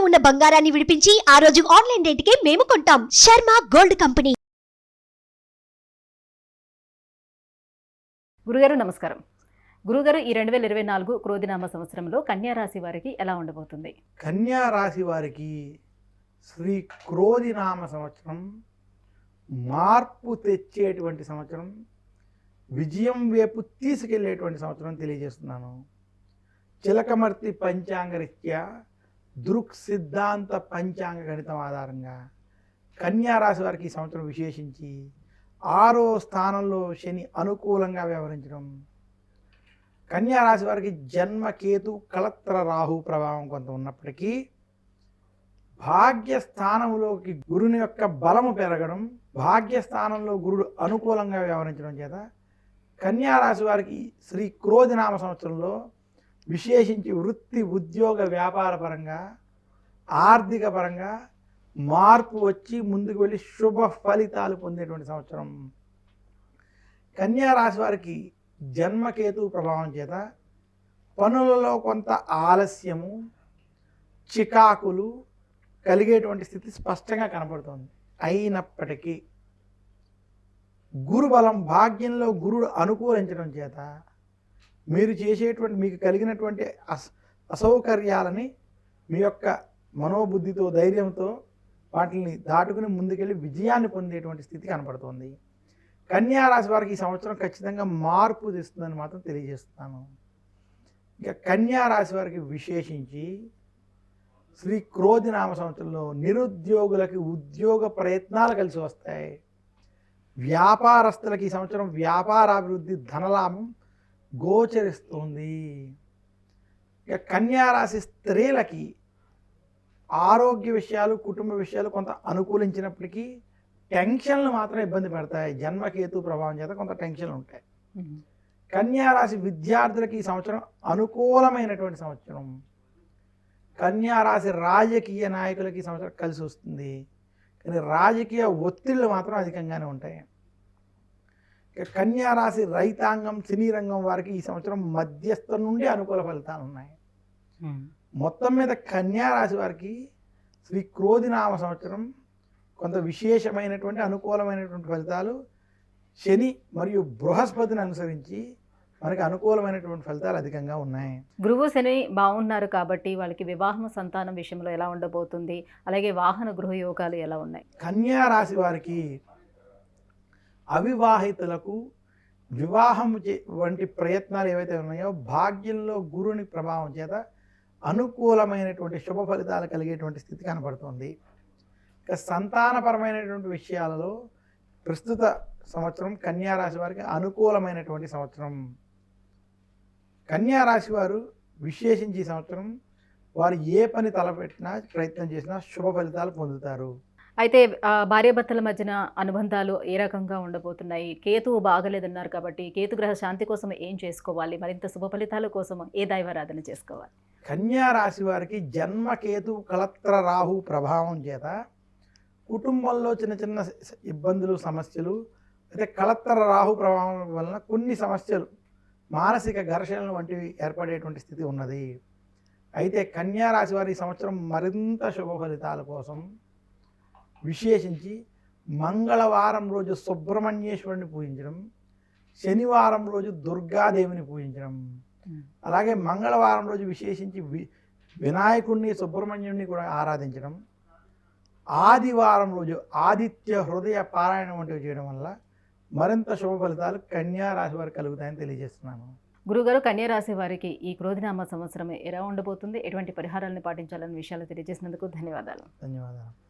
ఉన్న బంగారాన్ని విడిపించి ఆ రోజు ఆన్లైన్ రేటుకే మేము కొంటాం. Sharma gold company. గురుగారు నమస్కారం. గురుగారు ఈ రెండు వేల ఇరవై నాలుగు క్రోధినామ సంవత్సరంలో కన్యా రాశి వారికి ఎలా ఉండబోతుంది? కన్యా రాశి వారికి శ్రీ క్రోధినామ సంవత్సరం మార్పు తెచ్చేటువంటి సంవత్సరం విజయం వైపు తీసుకెళ్ళేటువంటి సంవత్సరం తెలియజేస్తున్నాను. చిలకమర్తి పంచాంగరీత్యా దృక్ సిద్ధాంత పంచాంగ గణితం ఆధారంగా కన్యారాశి వారికి ఈ సంవత్సరం విశేషించి ఆరో స్థానంలో శని అనుకూలంగా వ్యవహరించడం. కన్యారాశి వారికి జన్మకేతు కలత్ర రాహు ప్రభావం కొంత ఉన్నప్పటికీ భాగ్యస్థానంలోకి గురుని యొక్క బలము పెరగడం భాగ్యస్థానంలో గురుడు అనుకూలంగా వ్యవహరించడం చేత కన్యారాశి వారికి శ్రీ క్రోధినామ సంవత్సరంలో విశేషించి వృత్తి ఉద్యోగ వ్యాపార పరంగా ఆర్థిక పరంగా మార్పు వచ్చి ముందుకు వెళ్ళి శుభ ఫలితాలు పొందేటువంటి సంవత్సరం. కన్యా రాశి వారికి జన్మకేతు ప్రభావం చేత పనులలో కొంత ఆలస్యము చికాకులు కలిగేటువంటి స్థితి స్పష్టంగా కనబడుతోంది అయినప్పటికీ గురుబలం భాగ్యంలో గురుడు అనుకూలించడం చేత మీరు చేసేటువంటి మీకు కలిగినటువంటి అస అసౌకర్యాలని మీ యొక్క మనోబుద్ధితో ధైర్యంతో వాటిని దాటుకుని ముందుకెళ్ళి విజయాన్ని పొందేటువంటి స్థితి కనపడుతుంది. కన్యారాశి వారికి ఈ సంవత్సరం ఖచ్చితంగా మార్పు తెస్తుందని మాత్రం తెలియజేస్తున్నాను. ఇక కన్యా రాశి వారికి విశేషించి శ్రీ క్రోధినామ సంవత్సరంలో నిరుద్యోగులకి ఉద్యోగ ప్రయత్నాలు కలిసి వస్తాయి. వ్యాపారస్తులకి ఈ సంవత్సరం వ్యాపారాభివృద్ధి ధనలాభం గోచరిస్తుంది. ఇక కన్యా రాశి స్త్రీలకి ఆరోగ్య విషయాలు కుటుంబ విషయాలు కొంత అనుకూలించినప్పటికీ టెన్షన్లు మాత్రం ఇబ్బంది పెడతాయి. జన్మకేతు ప్రభావం చేత కొంత టెన్షన్లు ఉంటాయి. కన్యా రాశి విద్యార్థులకి ఈ సంవత్సరం అనుకూలమైనటువంటి సంవత్సరం. కన్యా రాశి రాజకీయ నాయకులకి ఈ సంవత్సరం కలిసి వస్తుంది. కానీ రాజకీయ ఒత్తిళ్ళు మాత్రం అధికంగానే ఉంటాయి. ఇక కన్యా రాశి రైతాంగం సినీ రంగం వారికి ఈ సంవత్సరం మధ్యస్థం నుండి అనుకూల ఫలితాలు ఉన్నాయి. మొత్తం మీద కన్యా రాశి వారికి శ్రీ క్రోధినామ సంవత్సరం కొంత విశేషమైనటువంటి అనుకూలమైనటువంటి ఫలితాలు శని మరియు బృహస్పతిని అనుసరించి మనకి అనుకూలమైనటువంటి ఫలితాలు అధికంగా ఉన్నాయి. గురువు శని బాగున్నారు కాబట్టి వాళ్ళకి వివాహం సంతానం విషయంలో ఎలా ఉండబోతుంది? అలాగే వాహన గృహ యోగాలు ఎలా ఉన్నాయి? కన్యా రాశి వారికి అవివాహితులకు వివాహం చే- వంటి ప్రయత్నాలు ఏవైతే ఉన్నాయో భాగ్యంలో గురుని ప్రభావం చేత అనుకూలమైనటువంటి శుభ ఫలితాలు కలిగేటువంటి స్థితి కనబడుతుంది ఇక సంతానపరమైనటువంటి విషయాలలో ప్రస్తుత సంవత్సరం కన్యా రాశి వారికి అనుకూలమైనటువంటి సంవత్సరం. కన్యారాశి వారు విశేషించి సంవత్సరం వారు ఏ పని తలపెట్టినా ప్రయత్నం చేసినా శుభ ఫలితాలు పొందుతారు. అయితే భార్యాభర్తల మధ్యన అనుబంధాలు ఏ రకంగా ఉండబోతున్నాయి? కేతువు బాగలేదన్నారు కాబట్టి కేతు గ్రహ శాంతి కోసం ఏం చేసుకోవాలి? మరింత శుభ ఫలితాల కోసం ఏ దైవారాధన చేసుకోవాలి? కన్యా రాశి వారికి జన్మ కేతు కలత్ర రాహు ప్రభావం చేత కుటుంబంలో చిన్న చిన్న ఇబ్బందులు సమస్యలు అయితే కలత్ర రాహు ప్రభావం వలన కొన్ని సమస్యలు మానసిక ఘర్షణలు వంటివి ఏర్పడేటువంటి స్థితి ఉన్నది. అయితే కన్యా రాశి వారి సంవత్సరం మరింత శుభ ఫలితాల కోసం విశేషించి మంగళవారం రోజు సుబ్రహ్మణ్యేశ్వరుని పూజించడం శనివారం రోజు దుర్గాదేవిని పూజించడం. అలాగే మంగళవారం రోజు విశేషించి వి వినాయకుడిని సుబ్రహ్మణ్యుడిని కూడా ఆరాధించడం. ఆదివారం రోజు ఆదిత్య హృదయ పారాయణం వంటివి చేయడం వల్ల మరింత శుభ ఫలితాలు కన్యా రాశి వారికి కలుగుతాయని తెలియజేస్తున్నాను. గురుగారు కన్యా రాశి వారికి ఈ క్రోధినామ సంవత్సరం ఎలా ఉండబోతుంది? ఎటువంటి పరిహారాలను పాటించాలనే విషయాలు తెలియజేసినందుకు ధన్యవాదాలు. ధన్యవాదాలు.